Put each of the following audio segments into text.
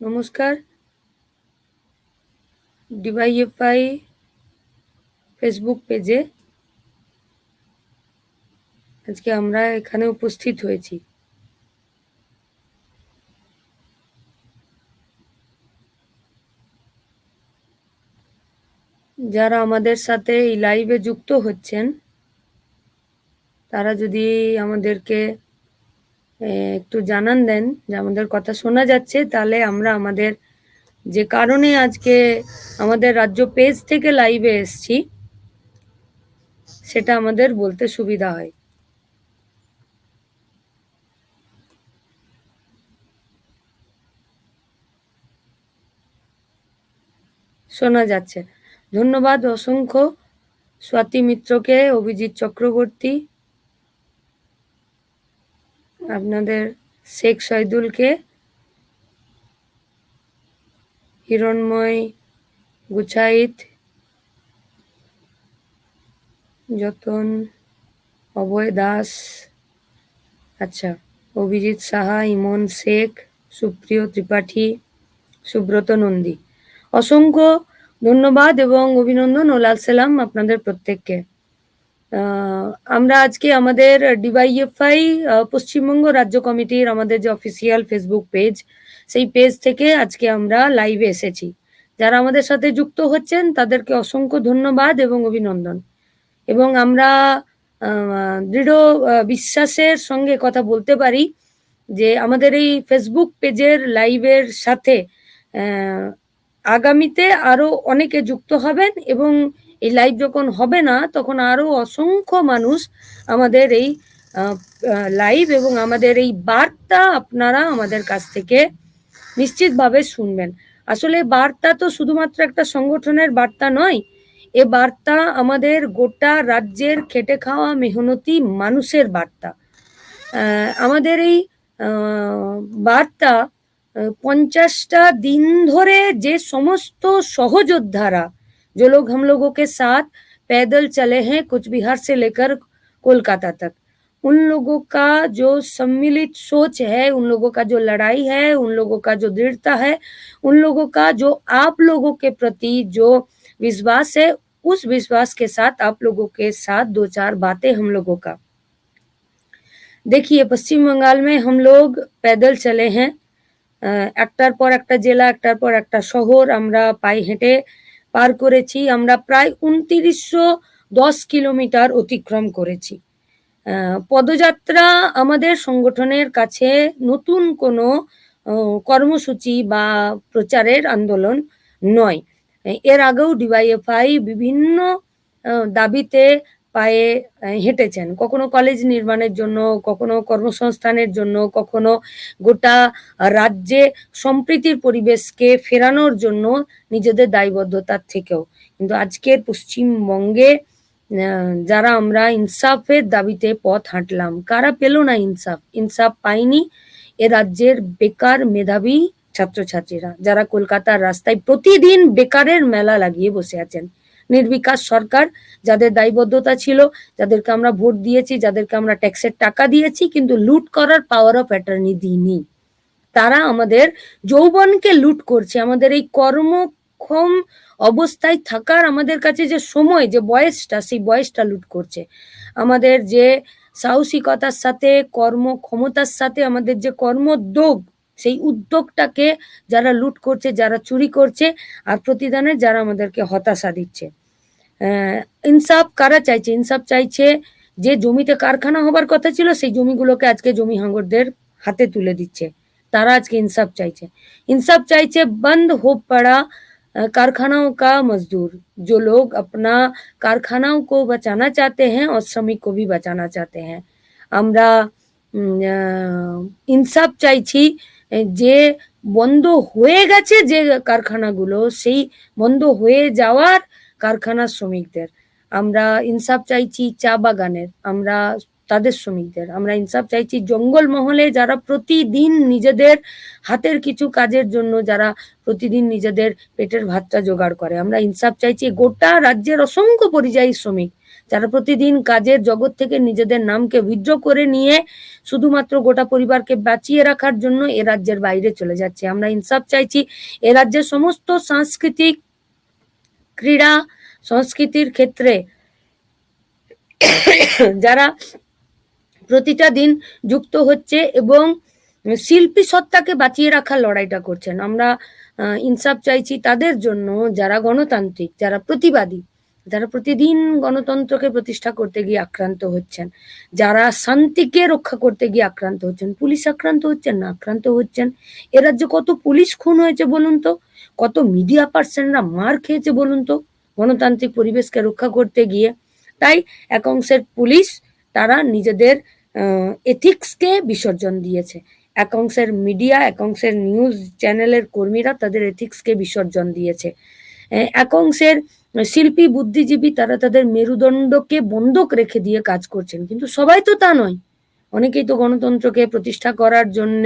নমস্কার। ডিভাইএফআই ফেসবুক পেজে আজকে আমরা এখানে উপস্থিত হয়েছি। যারা আমাদের সাথে এই লাইভে যুক্ত হচ্ছেন, তারা যদি আমাদেরকে একটু জানান দেন যে আমাদের কথা শোনা যাচ্ছে। তাহলে আমরা আমাদের যে কারণে আজকে আমাদের রাজ্য পেজ থেকে লাইভে এসছি, সেটা আমাদের বলতে সুবিধা হয়। শোনা যাচ্ছে। ধন্যবাদ অসংখ্য স্বাতী মিত্রকে, অভিজিৎ চক্রবর্তী। আপনাদের শেখ শহীদুলকে হিরণময় গুছাইত যতন অভয় দাস। আচ্ছা অভিজিৎ সাহা, ইমন শেখ, সুপ্রিয় ত্রিপাঠী, সুব্রত নন্দী। অসংখ্য ধন্যবাদ এবং অভিনন্দন ও লাল সালাম আপনাদের প্রত্যেককে। আমরা আজকে আমাদের ডিওয়াইএফআই পশ্চিমবঙ্গ রাজ্য কমিটির আমাদের যে অফিসিয়াল ফেসবুক পেজ সেই পেজ থেকে আজকে আমরা লাইভে এসেছি। যারা আমাদের সাথে যুক্ত হচ্ছেন, তাদেরকে অসংখ্য ধন্যবাদ এবং অভিনন্দন। এবং আমরা দৃঢ় বিশ্বাসের সঙ্গে কথা বলতে পারি যে আমাদের এই ফেসবুক পেজের লাইভের সাথে আগামীতে আরও অনেকে যুক্ত হবেন এবং এই লাইভ যখন হবে না, তখন আরও অসংখ্য মানুষ আমাদের এই লাইভ এবং আমাদের এই বার্তা আপনারা আমাদের কাছ থেকে নিশ্চিতভাবে শুনবেন। আসলে বার্তা তো শুধুমাত্র একটা সংগঠনের বার্তা নয়, এ বার্তা আমাদের গোটা রাজ্যের খেটে খাওয়া মেহনতি মানুষের বার্তা। আমাদের এই বার্তা পঞ্চাশটা দিন ধরে যে সমস্ত সহযোদ্ধারা जो लोग हम लोगों के साथ पैदल चले हैं कुछ बिहार से लेकर कोलकाता तक उन लोगों का जो सम्मिलित सोच है उन लोगों का जो लड़ाई है उन लोगों का जो दृढ़ता है उन लोगों का जो आप लोगों के प्रति जो विश्वास है उस विश्वास के साथ आप लोगों के साथ दो चार बातें हम लोगों का देखिए पश्चिम बंगाल में हम लोग पैदल चले हैं একটার পর একটা জেলা একটার পর একটা শহর আমরা পায়ে হেঁটে পার করেছি। আমরা প্রায় উনতিরিশশো দশ কিলোমিটার অতিক্রম করেছি। পদযাত্রা আমাদের সংগঠনের কাছে নতুন কোনো কর্মসূচি বা প্রচারের আন্দোলন নয়। এর আগেও ডিওয়াইএফআই বিভিন্ন দাবিতে পায়ে হেঁটেছেন। কখনো কলেজ নির্মাণের জন্য, কখনো কর্মসংস্থানের জন্য, কখনো গোটা রাজ্যে সম্প্রীতির পরিবেশকে ফেরানোর জন্য নিজেদের দায়বদ্ধতার থেকেও। কিন্তু আজকের পশ্চিমবঙ্গে যারা আমরা ইনসাফের দাবিতে পথ হাঁটলাম, কারা পেল না ইনসাফ? ইনসাফ পাইনি এ রাজ্যের বেকার মেধাবী ছাত্রছাত্রীরা, যারা কলকাতার রাস্তায় প্রতিদিন বেকারের মেলা লাগিয়ে বসে আছেন। নির্বিকাশ সরকার, যাদের দায়বদ্ধতা ছিল, যাদেরকে আমরা ভোট দিয়েছি, যাদেরকে আমরা ট্যাক্সের টাকা দিয়েছি, কিন্তু লুট করার পাওয়ার অফ অ্যাটর্নি দিইনি। তারা আমাদের যৌবনকে লুট করছে। আমাদের এই কর্মক্ষম অবস্থায় থাকার আমাদের কাছে যে সময়, যে বয়সটা, সেই বয়সটা লুট করছে। আমাদের যে সাহসিকতার সাথে, কর্মক্ষমতার সাথে, আমাদের যে কর্মোদ্যোগ, সেই উদ্যোগটাকে যারা লুট করছে, যারা চুরি করছে, আর প্রতিদানে যারা আমাদেরকে হতাশা দিচ্ছে। ইনসাফ কারা চাইছে ইনসাফ চাইছে যে জমিতে কারখানা হবার কথা ছিল সেই জমিগুলোকে আজকে জমি হাঙ্গরদের হাতে তুলে দিচ্ছে তারা আজকে ইনসাফ চাইছে ইনসাফ চাইছে বন্ধ हो पड़ा कारखानाओं का मजदूर जो लोग अपना कारखानाओं को बचाना चाहते हैं और श्रमिक को भी बचाना चाहते हैं আমরা ইনসাফ চাইছি যে বন্ধ হয়ে গেছে যে কারখানাগুলো সেই বন্ধ হয়ে যাওয়ার কারখানার শ্রমিকদের। আমরা ইনসাফ চাইছি চা বাগানের, আমরা তাদের শ্রমিকদের। আমরা ইনসাফ চাইছি জঙ্গল মহলে যারা প্রতিদিন নিজেদের হাতের কিছু কাজের জন্য যারা প্রতিদিন নিজেদের পেটের ভাতটা জোগাড় করে। আমরা ইনসাফ চাইছি গোটা রাজ্যের অসংখ্য পরিযায়ী শ্রমিক যারা প্রতিদিন কাজের জগৎ থেকে নিজেদের নামকে উইথড্র করে নিয়ে শুধুমাত্র গোটা পরিবারকে বাঁচিয়ে রাখার জন্য এ রাজ্যের বাইরে চলে যাচ্ছে। আমরা ইনসাফ চাইছি এ রাজ্যের সমস্ত সাংস্কৃতিক ক্রীড়া সংস্কৃতির ক্ষেত্রে যারা প্রতিটা দিন যুক্ত হচ্ছে এবং শিল্পী সত্তাকে বাঁচিয়ে রাখার লড়াইটা করছেন। আমরা ইনসাফ চাইছি তাদের জন্য যারা গণতান্ত্রিক, যারা প্রতিবাদী, যারা প্রতিদিন গণতন্ত্রকে প্রতিষ্ঠা করতে গিয়ে আক্রান্ত হচ্ছেন, যারা শান্তিকে রক্ষা করতে গিয়ে আক্রান্ত হচ্ছেন, পুলিশ আক্রান্ত হচ্ছেন, না আক্রান্ত হচ্ছেন, এ রাজ্যে কত পুলিশ খুন হয়েছে বলুন তো? কত মিডিয়া পার্সনরা মার খেয়েছে বলুন তো? গণতান্ত্রিক পরিবেশকে রক্ষা করতে গিয়ে। তাই এক অংশের পুলিশ তারা নিজেদের এথিক্সকে বিসর্জন দিয়েছে। এক অংশের মিডিয়া এক অংশের নিউজ চ্যানেলের কর্মীরা তাদের এথিক্সকে বিসর্জন দিয়েছে। এক অংশের শিল্পী, বুদ্ধিজীবী তারা তাদের মেরুদণ্ডকে বন্ধক রেখে দিয়ে কাজ করছেন। কিন্তু সবাই তো তা নয়। অনেকেই তো গণতন্ত্রকে প্রতিষ্ঠা করার জন্য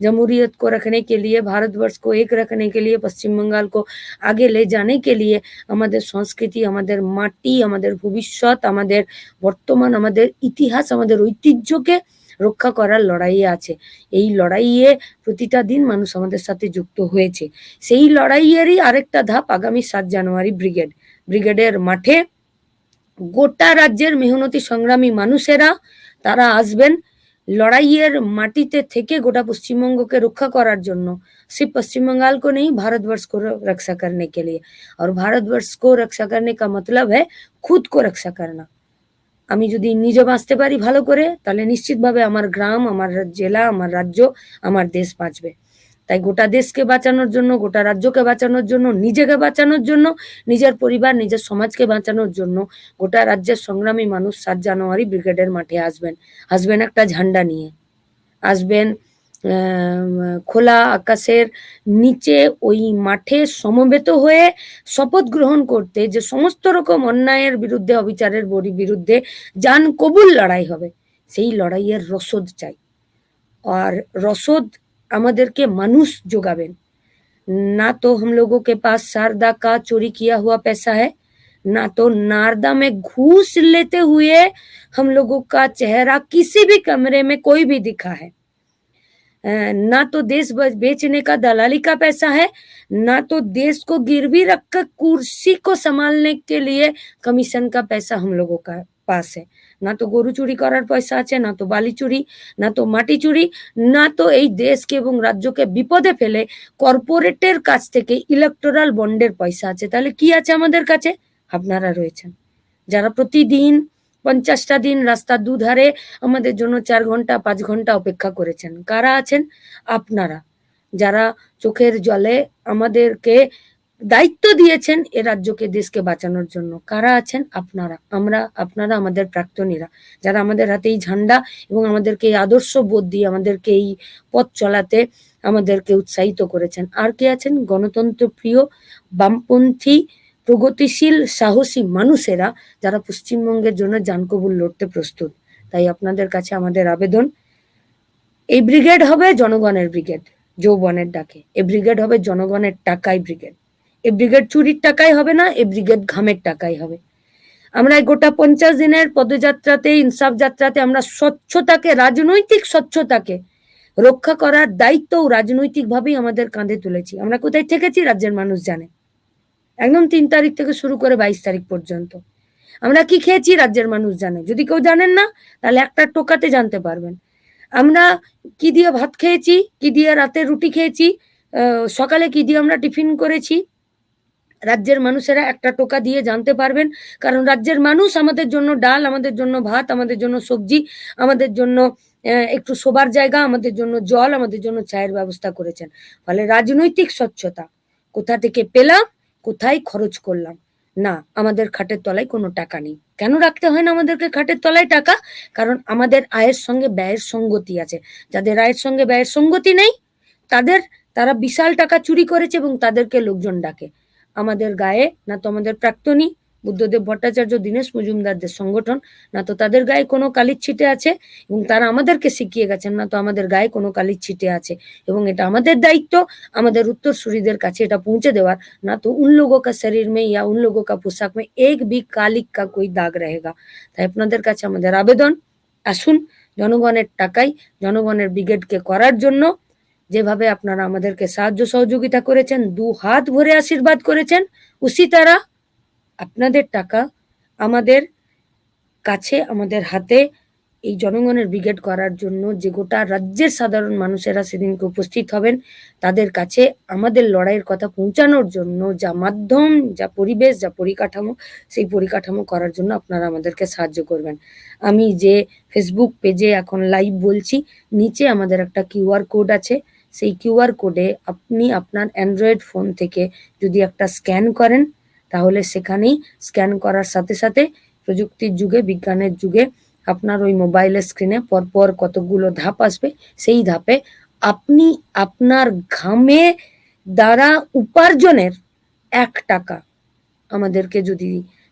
जमहूरियत को रखने के लिए भारतवर्ष को एक रखने के लिए पश्चिम बंगाल को আগে ले जाने के लिए আমাদের সংস্কৃতি আমাদের মাটি আমাদের ভবিষ্যৎ আমাদের বর্তমান আমাদের ইতিহাস আমাদের ঐতিহ্যকে রক্ষা করার লড়াইয়ে আছে এই লড়াইয়ে প্রতিটা দিন মানুষ আমাদের সাথে যুক্ত হয়েছে সেই লড়াইয়েরই আরেকটা ধাপ আগামী সাত জানুয়ারি ব্রিগেড ব্রিগেডের মাঠে গোটা রাজ্যের মেহনতি সংগ্রামী মানুষেরা তারা আসবেন लड़ाइयर माटीते থেকে গোটা পশ্চিমবঙ্গকে রক্ষা করার জন্য सिर्फ पश्चिम बंगाल को नहीं भारतवर्ष को रक्षा करने के लिए और भारतवर्ष को रक्षा करने का मतलब है खुद को रक्षा करना আমি যদি নিজে বাঁচতে পারি ভালো করে তাহলে নিশ্চিতভাবে আমার গ্রাম আমার জেলা আমার রাজ্য আমার দেশ বাঁচবে তাই গোটা দেশকে বাঁচানোর জন্য, গোটা রাজ্যকে বাঁচানোর জন্য, নিজেকে বাঁচানোর জন্য, নিজের পরিবার, নিজের সমাজকে বাঁচানোর জন্য গোটা রাজ্যের সংগ্রামী মানুষ সাত জানুয়ারি ব্রিগেডের মাঠে আসবেন। আসবেন একটা ঝান্ডা নিয়ে। আসবেন খোলা আকাশের নিচে ওই মাঠে সমবেত হয়ে শপথ গ্রহণ করতে যে সমস্ত রকম অন্যায়ের বিরুদ্ধে, অবিচারের বড়ি বিরুদ্ধে জান কবুল লড়াই হবে, সেই লড়াইয়ের রসদ চাই। আর রসদ আমাদেরকে মানুষ যোগাবেন ना तो हम लोगों के पास शारदा का चोरी किया हुआ पैसा है ना तो नारदा में घूस लेते हुए हम लोगों का चेहरा किसी भी कमरे में कोई भी दिखा है अ, ना तो देश बच- बेचने का दलाली का पैसा है ना तो देश को गिरवी रखकर कुर्सी को संभालने के लिए कमीशन का पैसा हम लोगों का पास है না তো গরু চুরি করার পয়সা আছে, না তো বালি চুরি, না তো মাটি চুরি, না তো এই দেশকে এবং রাজ্যকে বিপদে ফেলে কর্পোরেটের কাছ থেকে ইলেকটোরাল বন্ডের পয়সা আছে। তাহলে কি আছে আমাদের কাছে? আপনারা রয়েছেন। যারা প্রতিদিন পঞ্চাশটা দিন রাস্তার দুধারে আমাদের জন্য চার ঘণ্টা, পাঁচ ঘণ্টা অপেক্ষা করেছেন, কারা আছেন? আপনারা। যারা চোখের জলে আমাদেরকে দায়িত্ব দিয়েছেন এ রাজ্যকে দেশকে বাঁচানোর জন্য। কারা আছেন? আপনারা। আমরা, আপনারা আমাদের প্রাক্তনীরা। যারা আমাদের হাতে এই ঝান্ডা এবং আমাদেরকে এই আদর্শ বোধ দিয়ে আমাদেরকে এই পথ চলাতে আমাদেরকে উৎসাহিত করেছেন। আর কে আছেন? গণতন্ত্র প্রিয়, বামপন্থী, প্রগতিশীল, সাহসী মানুষেরা যারা পশ্চিমবঙ্গের জন্য জানকবুল লড়তে প্রস্তুত। তাই আপনাদের কাছে আমাদের আবেদন, এই ব্রিগেড হবে জনগণের ব্রিগেড, যৌবনের ডাকে। এই ব্রিগেড হবে জনগণের টাকাই ব্রিগেড। এই ব্রিগেড চুরির টাকাই হবে না, এ ব্রিগেড ঘামের টাকাই হবে। আমরা গোটা পঞ্চাশ দিনের পদযাত্রাতে, ইনসাফ যাত্রাতে আমরা স্বচ্ছতাকে, রাজনৈতিক স্বচ্ছতাকে রক্ষা করার দায়িত্বও রাজনৈতিকভাবেই আমাদের কাঁধে তুলেছি। আমরা কোথায় থেকেছি রাজ্যের মানুষ জানে। একদম তিন তারিখ থেকে শুরু করে বাইশ তারিখ পর্যন্ত। আমরা কি খেয়েছি রাজ্যের মানুষ জানে। যদি কেউ জানেন না, তাহলে একটা টোকাতে জানতে পারবেন। আমরা কি দিয়ে ভাত খেয়েছি, কি দিয়ে রাতে রুটি খেয়েছি সকালে কি দিয়ে আমরা টিফিন করেছি রাজ্যের মানুষেরা একটা টোকা দিয়ে জানতে পারবেন। কারণ রাজ্যের মানুষ আমাদের জন্য ডাল, আমাদের জন্য ভাত, আমাদের জন্য সবজি, আমাদের জন্য একটু শোবার জায়গা, আমাদের জন্য জল, আমাদের জন্য চায়ের ব্যবস্থা করেছেন। ফলে রাজনৈতিক স্বচ্ছতা কোথা থেকে পেলাম, কোথায় খরচ করলাম? না, আমাদের খাটের তলায় কোনো টাকা নেই। কেন রাখতে হয় না আমাদেরকে খাটের তলায় টাকা? কারণ আমাদের আয়ের সঙ্গে ব্যয়ের সঙ্গতি আছে। যাদের আয়ের সঙ্গে ব্যয়ের সঙ্গতি নেই, তাদের, তারা বিশাল টাকা চুরি করেছে এবং তাদেরকে লোকজন ডাকে। আমাদের গায়ে, না তো আমাদের প্রাক্তনী বুদ্ধদেব ভট্টাচার্য, দীনেশ মজুমদারদের সংগঠন, না তো তাদের গায়ে কোনো কালির ছিটে আছে এবং তারা আমাদেরকে শিখিয়ে গেছেন, না তো আমাদের গায়ে কোনো কালির ছিটে আছে। এবং এটা আমাদের দায়িত্ব, আমাদের উত্তরসূরিদের কাছে এটা পৌঁছে দেওয়ার। না তো উন লোক কা শরীর মে ইয়া উন লোক কা পোশাক মে এক বি কালিক কা কই দাগ রহেগা। তাই আপনাদের কাছে আমাদের আবেদন। আসুন, জনগণের টাকায় জনগণের ব্রিগেডকে করার জন্য যেভাবে আপনারা আমাদেরকে সাহায্য সহযোগিতা করেছেন, দু হাত ভরে আশীর্বাদ করেছেন, উসি তারা আপনাদের টাকা আমাদের কাছে, আমাদের হাতে এই জনগণের ব্রিগেড করার জন্য যে গোটা রাজ্যের সাধারণ মানুষেরা সেদিনকে উপস্থিত হবেন, তাদের কাছে আমাদের লড়াইয়ের কথা পৌঁছানোর জন্য যা মাধ্যম, যা পরিবেশ, যা পরিকাঠামো, সেই পরিকাঠামো করার জন্য আপনারা আমাদেরকে সাহায্য করবেন। আমি যে ফেসবুক পেজে এখন লাইভ বলছি, নিচে আমাদের একটা কিউআর কোড আছে। সেই কিউআর কোডে আপনি আপনার অ্যান্ড্রয়েড ফোন থেকে যদি একটা স্ক্যান করেন, তাহলে সেখানেই স্ক্যান করার সাথে সাথে প্রযুক্তির যুগে, বিজ্ঞানের যুগে আপনার ওই মোবাইলের স্ক্রিনে পরপর কতগুলো ধাপ আসবে, সেই ধাপে আপনি আপনার ঘামে দ্বারা উপার্জনের এক টাকা আমাদেরকে যদি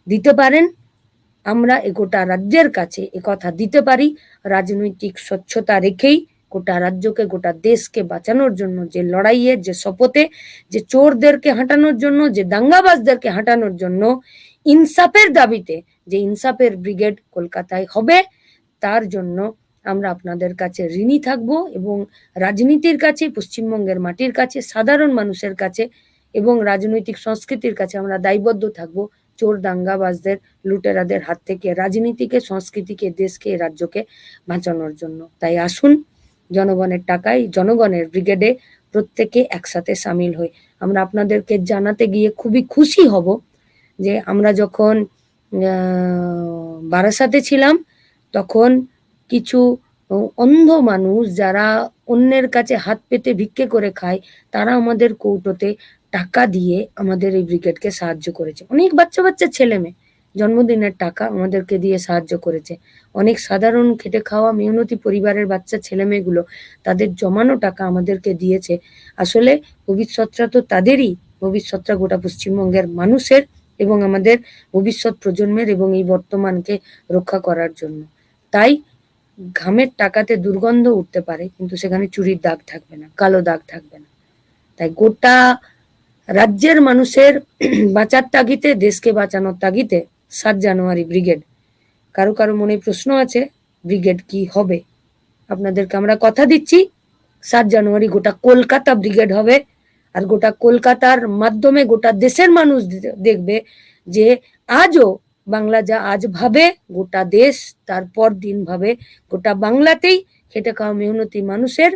দিতে পারেন, আমরা এ গোটা রাজ্যের কাছে কথা দিতে পারি। রাজনৈতিক স্বচ্ছতা রেখেই গোটা রাজ্যকে, গোটা দেশকে বাঁচানোর জন্য, যে লড়াইয়ের যে শপথে, যে চোরদেরকে হাঁটানোর জন্য, যে দাঙ্গাবাজদেরকে হাঁটানোর জন্য, ইনসাফের দাবিতে যে ইনসাফের ব্রিগেড কলকাতায় হবে, তার জন্য আমরা আপনাদের কাছে ঋণী থাকব এবং রাজনীতির কাছে, পশ্চিমবঙ্গের মাটির কাছে, সাধারণ মানুষের কাছে এবং রাজনৈতিক সংস্কৃতির কাছে আমরা দায়বদ্ধ থাকব। চোর, দাঙ্গাবাজদের, লুটেরাদের হাত থেকে, রাজনীতিকে, সংস্কৃতিকে, দেশকে, রাজ্যকে বাঁচানোর জন্য। তাই আসুন জনগণের টাকায় জনগণের ব্রিগেডে প্রত্যেকে একসাথে সামিল হই। আমরা আপনাদেরকে জানাতে গিয়ে খুবই খুশি হব যে আমরা যখন বারাসাতে ছিলাম, তখন কিছু অন্ধ মানুষ যারা অন্যের কাছে হাত পেতে ভিক্ষে করে খায়, তারা আমাদের কৌটোতে টাকা দিয়ে আমাদের এই ব্রিগেডকে সাহায্য করেছে। অনেক বাচ্চা বাচ্চা ছেলে মেয়ে জন্মদিনের টাকা আমাদেরকে দিয়ে সাহায্য করেছে। অনেক সাধারণ খেটে খাওয়া মেহনতি পরিবারের বাচ্চা ছেলে মেয়েগুলো তাদের জমানো টাকা আমাদেরকে দিয়েছে। আসলে ভবিষ্যৎটা তো তাদেরই, ভবিষ্যৎটা গোটা পশ্চিমবঙ্গের মানুষের এবং আমাদের ভবিষ্যৎ প্রজন্মের এবং এই বর্তমানকে রক্ষা করার জন্য। তাই ঘামের টাকাতে দুর্গন্ধ উঠতে পারে, কিন্তু সেখানে চুরির দাগ থাকবে না, কালো দাগ থাকবে না। তাই গোটা রাজ্যের মানুষের বাঁচার তাগিতে দেশকে বাঁচানোর তাগিতে সাত জানুয়ারি, ব্রিগেড। কারও কারও মনে প্রশ্ন আছে, ব্রিগেড কি হবে? আপনাদেরকে আমরা কথা দিচ্ছি, সাত জানুয়ারি গোটা কলকাতা ব্রিগেড হবে। আর গোটা কলকাতার মাধ্যমে গোটা দেশের মানুষ দেখবে যে আজও বাংলা যা আজ ভাবে, গোটা দেশ তারপর দিন ভাবে। গোটা বাংলাতেই খেটে খাওয়া মেহনতি মানুষের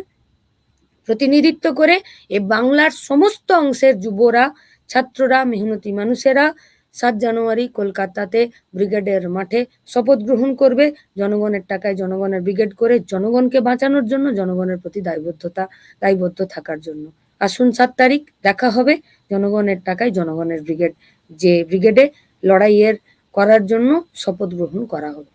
প্রতিনিধিত্ব করে এ বাংলার সমস্ত অংশের যুবরা, ছাত্ররা, মেহনতি মানুষেরা সাত জানুয়ারি কলকাতাতে ব্রিগেডের মাঠে শপথ গ্রহণ করবে। জনগণের টাকায় জনগণের ব্রিগেড করে জনগণকে বাঁচানোর জন্য জনগণের প্রতি দায়বদ্ধতা, দায়বদ্ধ থাকার জন্য। আসুন সাত তারিখ দেখা হবে। জনগণের টাকায় জনগণের ব্রিগেড, যে ব্রিগেডে লড়াইয়ের করার জন্য শপথ গ্রহণ করা হবে।